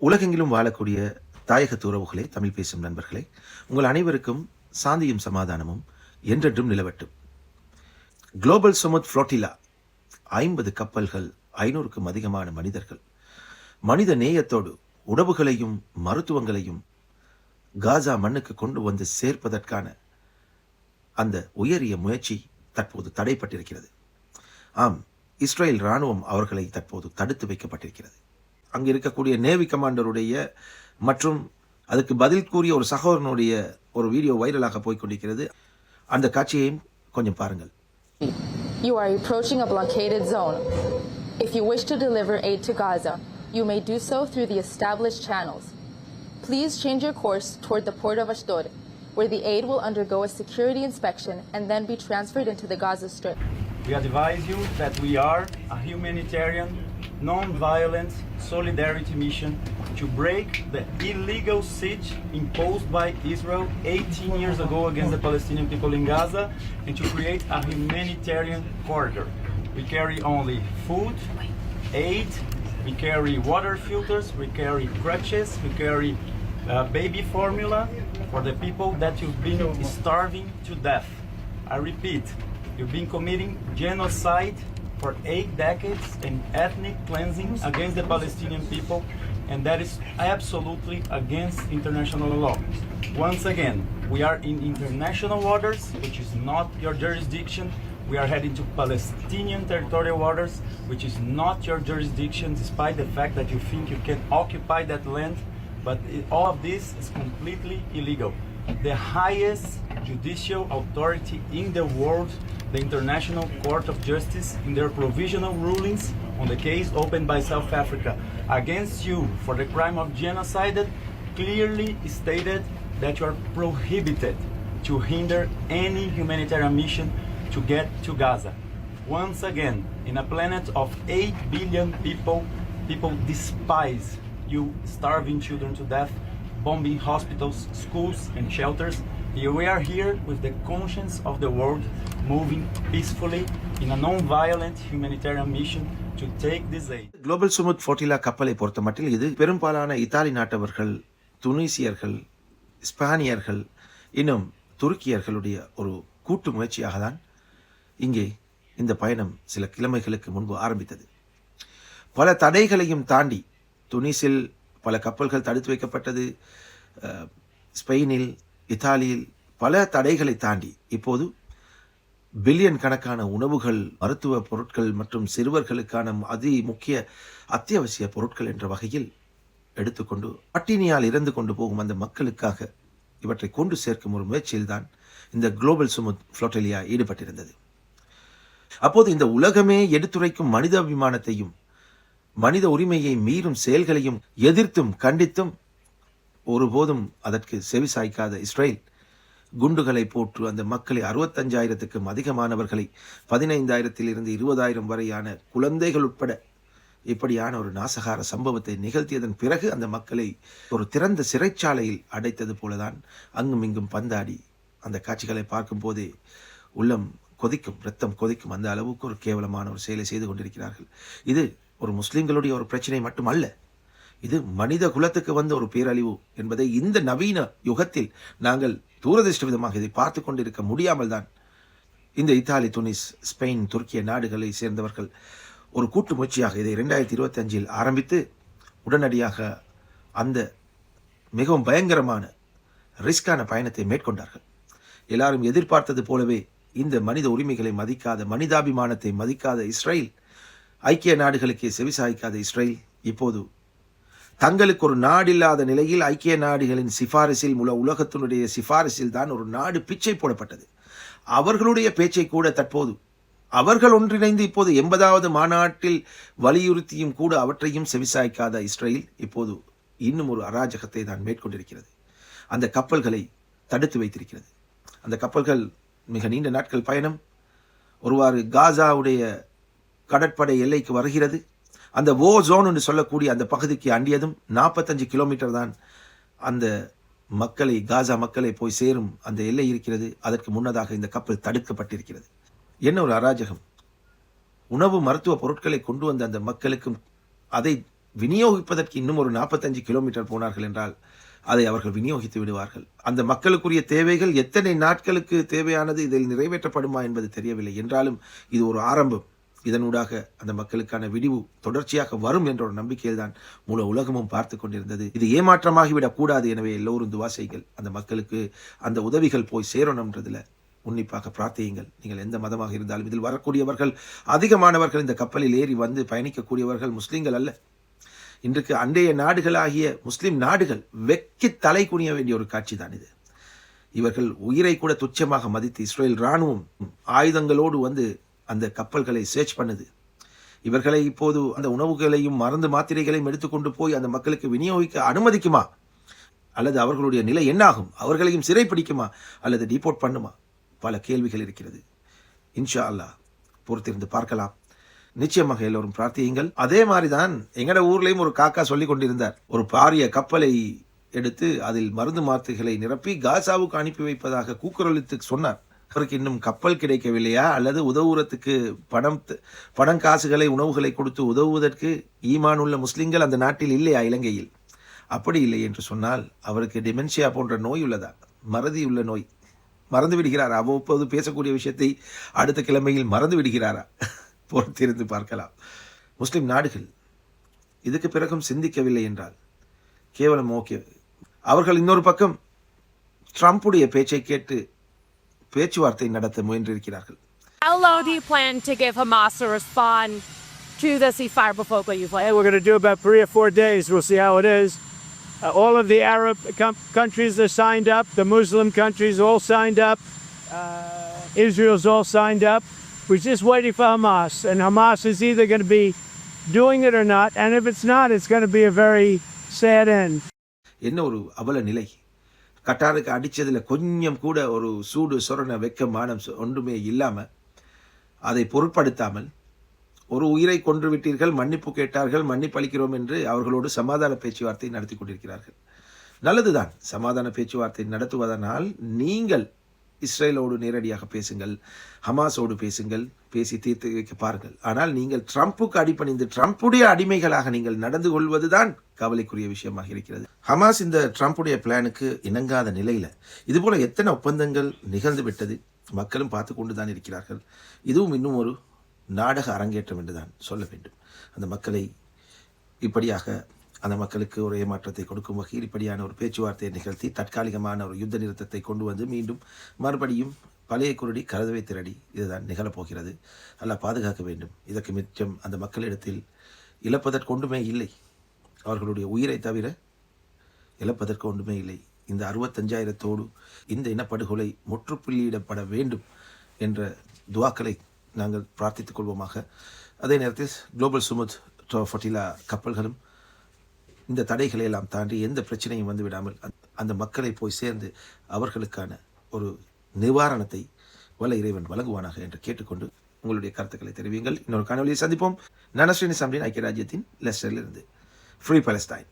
உலகெங்கிலும் வாழக்கூடிய தாயகத்து உறவுகளே தமிழ் பேசும் நண்பர்களே உங்கள் அனைவருக்கும் சாந்தியும் சமாதானமும் என்றென்றும் நிலவட்டும். குளோபல் சுமத் ஃப்ளோட்டிலா ஐம்பது கப்பல்கள் ஐநூறுக்கும் அதிகமான மனிதர்கள் மனித நேயத்தோடு உணவுகளையும் மருத்துவங்களையும் காசா மண்ணுக்கு கொண்டு வந்து சேர்ப்பதற்கான அந்த உயரிய முயற்சி தற்போது தடைப்பட்டிருக்கிறது. ஆம் இஸ்ரேல் ராணுவம் அவர்களை தற்போது தடுத்து வைக்கப்பட்டிருக்கிறது. அங்கு இருக்கக்கூடிய நேவி கமாண்டருடைய மற்றும் அதுக்கு பதில் கூறிய ஒரு சகோதரனுடைய ஒரு வீடியோ வைரலாக போய்க் கொண்டிருக்கிறது அந்த காட்சியையும் கொஞ்சம் பாருங்கள் You are approaching a blockaded zone. If you wish to deliver aid to Gaza, you may do so through the established channels. Please change your course toward the port of Ashdod, where the aid will undergo a security inspection and then be transferred into the Gaza Strip. We advise you that we are a humanitarian, non-violent solidarity mission to break the illegal siege imposed by Israel 18 years ago against the Palestinian people in Gaza and to create a humanitarian corridor. We carry only food, aid, we carry water filters, we carry crutches, we carry uh, baby formula for the people that you've been starving to death. I repeat, you've been committing genocide for eight decades and ethnic cleansing against the Palestinian people, and that is absolutely against international law. Once again, we are in international waters, which is not your jurisdiction. We are heading to Palestinian territorial waters, which is not your jurisdiction, despite the fact that you think you can occupy that land. But it, all of this is completely illegal. The highest judicial authority in the world, the International Court of Justice, in their provisional rulings on the case opened by South Africa against you for the crime of genocide, clearly stated that you are prohibited to hinder any humanitarian mission to get to Gaza. Once again, in a planet of 8 billion people, people despise you starving children to death, bombing hospitals, schools, and shelters. Here we are here with the conscience of the world moving peacefully in a non-violent humanitarian mission to take this aid. Global Sumud flotilla கப்பலை பொறுத்த மட்டில் இது பெரும்பாலான Italy நாட்டவர்கள் துனிசியர்கள் ஸ்பானியர்கள் இன்னும் துருக்கியர்களுடைய ஒரு கூட்டு முயற்சியாக தான் இங்கே இந்த பயணம் சில கிழமைகளுக்கு முன்பு ஆரம்பித்தது பல தடைகளையும் தாண்டி துனிஸில் பல கப்பல்கள் தடுத்து வைக்கப்பட்டது ஸ்பெயினில் இத்தாலியில் பல தடைகளை தாண்டி இப்போது பில்லியன் கணக்கான உணவுகள் மருத்துவ பொருட்கள் மற்றும் சிறுவர்களுக்கான அதி முக்கிய அத்தியாவசிய பொருட்கள் என்ற வகையில் எடுத்துக்கொண்டு பட்டினியால் இறந்து கொண்டு போகும் அந்த மக்களுக்காக இவற்றை கொண்டு சேர்க்கும் ஒரு முயற்சியில்தான் இந்த குளோபல் சுமுத் ஃப்ளோட்டலியா ஈடுபட்டிருந்தது. அப்போது இந்த உலகமே எடுத்துரைக்கும் மனிதாபிமானத்தையும் மனித உரிமையை மீறும் செயல்களையும் எதிர்த்தும் கண்டித்தும் ஒருபோதும் அதற்கு செவிசாய்க்காத இஸ்ரேல் குண்டுகளை போட்டு அந்த மக்களை அறுபத்தஞ்சாயிரத்துக்கும் அதிகமானவர்களை பதினைந்தாயிரத்திலிருந்து இருபதாயிரம் வரையான குழந்தைகள் உட்பட இப்படியான ஒரு நாசகார சம்பவத்தை நிகழ்த்தியதன் பிறகு அந்த மக்களை ஒரு திறந்த சிறைச்சாலையில் அடைத்தது போலதான் அங்கும் இங்கும் பந்தாடி அந்த காட்சிகளை பார்க்கும் போதே உள்ளம் கொதிக்கும் ரத்தம் கொதிக்கும். அந்த அளவுக்கு ஒரு கேவலமான ஒரு செயலை செய்து கொண்டிருக்கிறார்கள். இது ஒரு முஸ்லீம்களுடைய ஒரு பிரச்சனை மட்டுமல்ல. இது மனித குலத்துக்கு வந்த ஒரு பேரழிவு என்பதை இந்த நவீன யுகத்தில் நாங்கள் தூரதிருஷ்ட விதமாக இதை பார்த்து கொண்டிருக்க முடியாமல் தான் இந்த இத்தாலி துனிஸ் ஸ்பெயின் துருக்கிய நாடுகளை சேர்ந்தவர்கள் ஒரு கூட்டு முயற்சியாக இதை ரெண்டாயிரத்தி இருபத்தி அஞ்சில் ஆரம்பித்து உடனடியாக அந்த மிகவும் பயங்கரமான ரிஸ்கான பயணத்தை மேற்கொண்டார்கள். எல்லாரும் எதிர்பார்த்தது போலவே இந்த மனித உரிமைகளை மதிக்காத மனிதாபிமானத்தை மதிக்காத இஸ்ரேல் ஐக்கிய நாடுகளுக்கே செவிசாய்க்காத இஸ்ரேல் இப்போது தங்களுக்கு ஒரு நாடில்லாத நிலையில் ஐக்கிய நாடுகளின் சிபாரிசில் மூல உலகத்தினுடைய சிபாரிசில் தான் ஒரு நாடு பிச்சை போடப்பட்டது. அவர்களுடைய பேச்சை கூட தற்போது அவர்கள் ஒன்றிணைந்து இப்போது எண்பதாவது மாநாட்டில் வலியுறுத்தியும் கூட அவற்றையும் செவிசாய்க்காத இஸ்ரேல் இப்போது இன்னும் ஒரு அராஜகத்தை தான் மேற்கொண்டிருக்கிறது. அந்த கப்பல்களை தடுத்து வைத்திருக்கிறது. அந்த கப்பல்கள் மிக நீண்ட நாட்கள் பயணம். ஒருவாறு காசாவுடைய கடற்படை எல்லைக்கு வருகிறது. அந்த ஓ ஜோன்னு சொல்லக்கூடிய அந்த பகுதிக்கு அண்டியதும் நாற்பத்தஞ்சு கிலோமீட்டர் தான் அந்த மக்களை காசா மக்களை போய் சேரும் அந்த எல்லை இருக்கிறது. அதற்கு முன்னதாக இந்த கப்பல் தடுக்கப்பட்டிருக்கிறது. என்ன ஒரு அராஜகம். உணவு மருத்துவ பொருட்களை கொண்டு வந்த அந்த மக்களுக்கும் அதை விநியோகிப்பதற்கு இன்னும் ஒரு நாற்பத்தஞ்சு கிலோமீட்டர் போனார்கள் என்றால் அதை அவர்கள் விநியோகித்து விடுவார்கள். அந்த மக்களுக்குரிய தேவைகள் எத்தனை நாட்களுக்கு தேவையானது இதில் நிறைவேற்றப்படுமா என்பது தெரியவில்லை. என்றாலும் இது ஒரு ஆரம்பம். இதனூடாக அந்த மக்களுக்கான விடிவு தொடர்ச்சியாக வரும் என்ற ஒரு நம்பிக்கையில் தான் முழு உலகமும் பார்த்து கொண்டிருந்தது. இது ஏமாற்றமாகிவிடக் கூடாது எனவே எல்லோரும் துவா அந்த மக்களுக்கு அந்த உதவிகள் போய் சேரணும்ன்றதுல உன்னிப்பாக பிரார்த்தியுங்கள். நீங்கள் எந்த மதமாக இருந்தாலும் இதில் வரக்கூடியவர்கள் அதிகமானவர்கள் இந்த கப்பலில் ஏறி வந்து பயணிக்கக்கூடியவர்கள் முஸ்லீம்கள் அல்ல. இன்றைக்கு அண்டைய நாடுகளாகிய முஸ்லிம் நாடுகள் வெக்கி தலை குனிய வேண்டிய ஒரு காட்சி தான் இது. இவர்கள் உயிரை கூட துச்சமாக மதித்து இஸ்ரேல் இராணுவம் ஆயுதங்களோடு வந்து அந்த கப்பல்களை சேர்ச் பண்ணுது. இவர்களை இப்போது அந்த உணவுகளையும் மருந்து மாத்திரைகளையும் எடுத்துக்கொண்டு போய் அந்த மக்களுக்கு விநியோகிக்க அனுமதிக்குமா? அல்லது அவர்களுடைய நிலை என்னாகும்? அவர்களையும் சிறைப்பிடிக்குமா? அல்லது டிபோர்ட் பண்ணுமா? பல கேள்விகள் இருக்கிறது. இன்ஷா அல்லாஹ் பொறுத்திருந்து பார்க்கலாம். நிச்சயமாக எல்லோரும் பிரார்த்தியுங்கள். அதே மாதிரி தான் எங்கட ஊர்லேயும் ஒரு காக்கா சொல்லி கொண்டிருந்தார். ஒரு பாரிய கப்பலை எடுத்து அதில் மருந்து மாத்திரைகளை நிரப்பி காசாவுக்கு அனுப்பி வைப்பதாக கூக்குரலித்து சொன்னார். அவருக்கு இன்னும் கப்பல் கிடைக்கவில்லையா? அல்லது உதவுறதுக்கு பணம் பணம் காசுகளை உணவுகளை கொடுத்து உதவுவதற்கு ஈமான் உள்ள முஸ்லிம்கள் அந்த நாட்டில் இல்லையா இலங்கையில்? அப்படி இல்லை என்று சொன்னால் அவருக்கு டிமென்ஷியா போன்ற நோய் உள்ளதா? மறதி உள்ள நோய். மறந்து விடுகிறாரா? அவ்வப்போது பேசக்கூடிய விஷயத்தை அடுத்த கிழமையில் மறந்து விடுகிறாரா? பொறுத்திருந்து பார்க்கலாம். முஸ்லிம் நாடுகள் இதுக்கு பிறகும் சிந்திக்கவில்லை என்றால் கேவலம் ஓகே. அவர்கள் இன்னொரு பக்கம் ட்ரம்புடைய பேச்சை கேட்டு பேச்சுவார்த்தை நடத்த முயன்றிருக்கிறார்கள் How long do you plan to give Hamas to respond to the ceasefire proposal you've Hey, laid? we're going to do about three or four days. We'll see how it is. Uh, all of the Arab com- countries are signed up. The Muslim countries all signed up. Uh, Israel's all signed up. We're just waiting for Hamas, and Hamas is either going to be doing it or not. And if it's not, it's going to be a very sad end. என்ன ஒரு அவல நிலை கட்டாருக்கு அடித்ததில் கொஞ்சம் கூட ஒரு சூடு சொரண வெக்க மானம் சொ- ஒன்றுமே இல்லாமல் அதை பொருட்படுத்தாமல் ஒரு உயிரை கொன்று விட்டீர்கள் மன்னிப்பு கேட்டார்கள் மன்னிப்பு அளிக்கிறோம் என்று அவர்களோடு சமாதான பேச்சுவார்த்தை நடத்தி கொண்டிருக்கிறார்கள். நல்லதுதான். சமாதான பேச்சுவார்த்தை நடத்துவதனால் நீங்கள் இஸ்ரேலோடு நேரடியாக பேசுங்கள் ஹமாஸோடு பேசுங்கள் பேசி தீர்த்து வைக்க பாருங்கள். ஆனால் நீங்கள் ட்ரம்புக்கு அடிப்பணிந்து ட்ரம்ப்புடைய அடிமைகளாக நீங்கள் நடந்து கொள்வதுதான் கவலைக்குரிய விஷயமாக இருக்கிறது. ஹமாஸ் இந்த ட்ரம்ப்புடைய பிளானுக்கு இணங்காத நிலையில் இதுபோல் எத்தனை ஒப்பந்தங்கள் நிகழ்ந்து விட்டது மக்களும் பார்த்து கொண்டு தான் இருக்கிறார்கள். இதுவும் இன்னும் ஒரு நாடக அரங்கேற்றம் என்றுதான் சொல்ல வேண்டும். அந்த மக்களை இப்படியாக அந்த மக்களுக்கு ஒரு ஏமாற்றத்தை கொடுக்கும் வகையில் இப்படியான ஒரு பேச்சுவார்த்தையை நிகழ்த்தி தற்காலிகமான ஒரு யுத்த நிறுத்தத்தை கொண்டு வந்து மீண்டும் மறுபடியும் பழைய குருடி கருதவை திரடி இதுதான் நிகழப்போகிறது. அல்ல பாதுகாக்க வேண்டும். இதற்கு மிச்சம் அந்த மக்களிடத்தில் இழப்பதற்கு இல்லை. அவர்களுடைய உயிரை தவிர இழப்பதற்கு ஒன்றுமே இல்லை. இந்த அறுபத்தஞ்சாயிரத்தோடு இந்த இனப்படுகொலை முற்றுப்புள்ளியிடப்பட வேண்டும் என்ற துவாக்களை நாங்கள் பிரார்த்தித்துக் கொள்வோமாக. அதே நேரத்தில் குளோபல் சுமுத் ஃபட்டிலா கப்பல்களும் இந்த தடைகளை எல்லாம் தாண்டி எந்த பிரச்சனையும் வந்து விடாமல் அந்த- அந்த மக்களை போய் சேர்ந்து அவர்களுக்கான ஒரு நிவாரணத்தை வல்ல இறைவன் வழங்குவானாக என்று கேட்டுக்கொண்டு உங்களுடைய கருத்துக்களை தெரிவியுங்கள். இன்னொரு காணொலியை சந்திப்போம். நனஸ்ரீனி ஸ்ரீனி ஐக்கிய ராஜ்யத்தின் லெஸ்டரிலிருந்து. Free Palestine